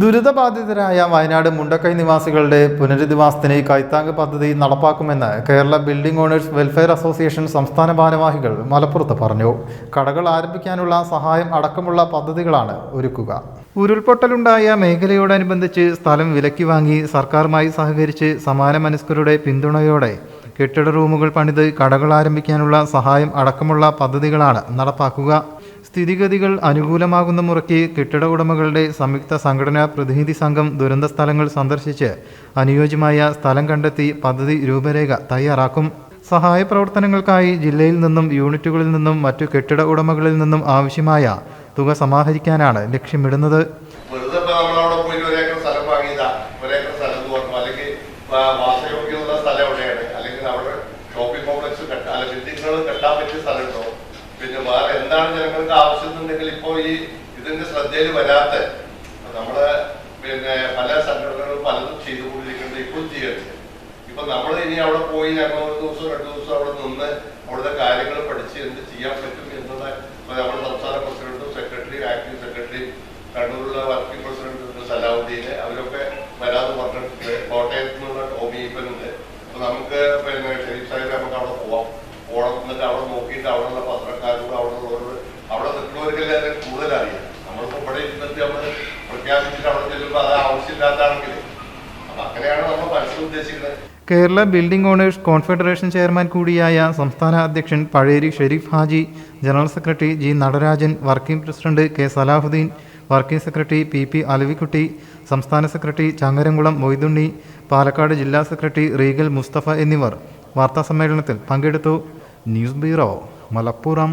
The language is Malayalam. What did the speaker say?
ദുരിതബാധിതരായ വയനാട് മുണ്ടക്കൈ നിവാസികളുടെ പുനരധിവാസത്തിന് കൈത്താങ് പദ്ധതി നടപ്പാക്കുമെന്ന് Kerala building owners welfare association സംസ്ഥാന ഭാരവാഹികൾ മലപ്പുറത്ത് പറഞ്ഞു. കടകൾ ആരംഭിക്കാനുള്ള സഹായം അടക്കമുള്ള പദ്ധതികളാണ് ഒരുക്കുക. ഉരുൾപൊട്ടലുണ്ടായ മേഖലയോടനുബന്ധിച്ച് സ്ഥലം വിലക്കി വാങ്ങി സർക്കാരുമായി സഹകരിച്ച് സമാന മനസ്കരുടെ പിന്തുണയോടെ കെട്ടിട റൂമുകൾ പണിത് കടകൾ ആരംഭിക്കാനുള്ള സഹായം അടക്കമുള്ള പദ്ധതികളാണ് നടപ്പാക്കുക. സ്ഥിതിഗതികൾ അനുകൂലമാകുന്ന മുറയ്ക്ക് കെട്ടിട ഉടമകളുടെ സംയുക്ത സംഘടനാ പ്രതിനിധി സംഘം ദുരന്ത സ്ഥലങ്ങൾ സന്ദർശിച്ച് അനുയോജ്യമായ സ്ഥലം കണ്ടെത്തി പദ്ധതി രൂപരേഖ തയ്യാറാക്കും. സഹായ പ്രവർത്തനങ്ങൾക്കായി ജില്ലയിൽ നിന്നും യൂണിറ്റുകളിൽ നിന്നും മറ്റു കെട്ടിട ഉടമകളിൽ നിന്നും ആവശ്യമായ തുക സമാഹരിക്കാനാണ് ലക്ഷ്യമിടുന്നത്. പിന്നെ വേറെ എന്താണ് ജനങ്ങൾക്ക് ആവശ്യം എന്നുണ്ടെങ്കിൽ ഇപ്പോൾ ഈ ഇതിന്റെ ശ്രദ്ധയിൽ വരാത്ത നമ്മൾ പിന്നെ പല സംഘടനകളും പലതും ചെയ്തുകൊണ്ടിരിക്കുന്നത് ഇപ്പൊ ചെയ്യരുത്. ഇപ്പൊ നമ്മൾ ഇനി അവിടെ പോയി ഞങ്ങൾ ഒരു ദിവസം രണ്ടു ദിവസം അവിടെ നിന്ന് അവിടുത്തെ കാര്യങ്ങൾ പഠിച്ച് എന്ത് ചെയ്യാൻ പറ്റും എന്നുള്ള നമ്മുടെ സംസ്ഥാന പ്രസിഡന്റും സെക്രട്ടറി ആക്ടിംഗ് സെക്രട്ടറി കണ്ണൂരിലുള്ള വർക്കിംഗ് പ്രസിഡന്റ് സലാഹുദ്ദീന് അവരൊക്കെ വരാതെ പറഞ്ഞിട്ടുണ്ട് നിൽക്കുന്നവർക്കെല്ലാം കൂടുതൽ അറിയാം നമ്മളിപ്പോ ഇവിടെ ഇരുന്നിട്ട് നമ്മൾ പ്രഖ്യാപിച്ചിട്ട് അവിടെ ചെല്ലുമ്പോൾ അത് ആവശ്യമില്ലാത്താണെങ്കിൽ അപ്പൊ അങ്ങനെയാണ് നമ്മൾ മനസ്സിൽ ഉദ്ദേശിക്കുന്നത്. Kerala building owners confederation chairman കൂടിയായ സംസ്ഥാന അധ്യക്ഷൻ Pazheri Sherif Haji general secretary G Natarajan working president K Salahuddin working secretary P P Alavikutty സംസ്ഥാന സെക്രട്ടറി ചങ്ങരംകുളം മൊയ്തുണ്ണി പാലക്കാട് ജില്ലാ സെക്രട്ടറി റീഗൽ മുസ്തഫ എന്നിവർ വാർത്താസമ്മേളനത്തിൽ പങ്കെടുത്തു. News bureau Malappuram.